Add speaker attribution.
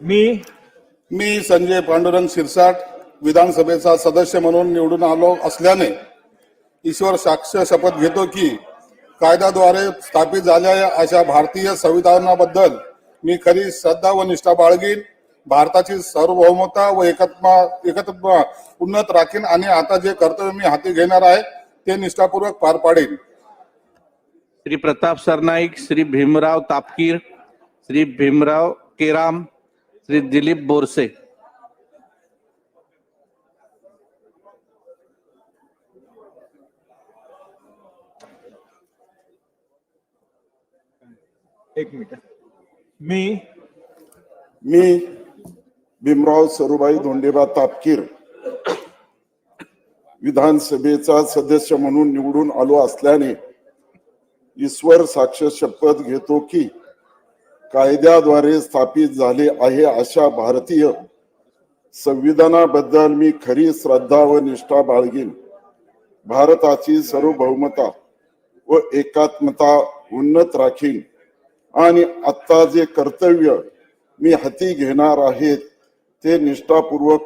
Speaker 1: मी
Speaker 2: मी संजय पांडुरंग शिरसाट विधानसभेचा सदस्य म्हणून निवडून आलो असल्याने ईश्वर साक्ष शपथ घेतो की कायद्याद्वारे स्थापित झालेल्या अशा भारतीय संविधानाबद्दल मी खरी श्रद्धा व निष्ठा बाळगीन. भारताची सार्वभौमता व एकत्मा एकत्र उन्नत राखीन आणि आता जे कर्तव्य मी हाती घेणार आहे ते निष्ठापूर्वक पार पाडेन.
Speaker 3: श्री प्रताप सरनाईक श्री भीमराव तापकीर श्री भीमराव केराम श्री दिलीप बोरसे.
Speaker 1: एक मिनिट. मी
Speaker 4: मी भीमराव सरुबाई धोंडेबा तापकीर विधानसभेचा सदस्य म्हणून निवडून आलो असल्याने ईश्वर साक्ष शपथ घेतो की कायद्याद्वारे स्थापित झाले आहे अशा भारतीय संविधानाबद्दल मी खरी श्रद्धा व निष्ठा बाळगीन. भारताची सार्वभौमता व एकात्मता उन्नत राखीन. आणि आत्ता जे कर्तव्य मी हाती घेणार आहेत ते निष्ठापूर्वक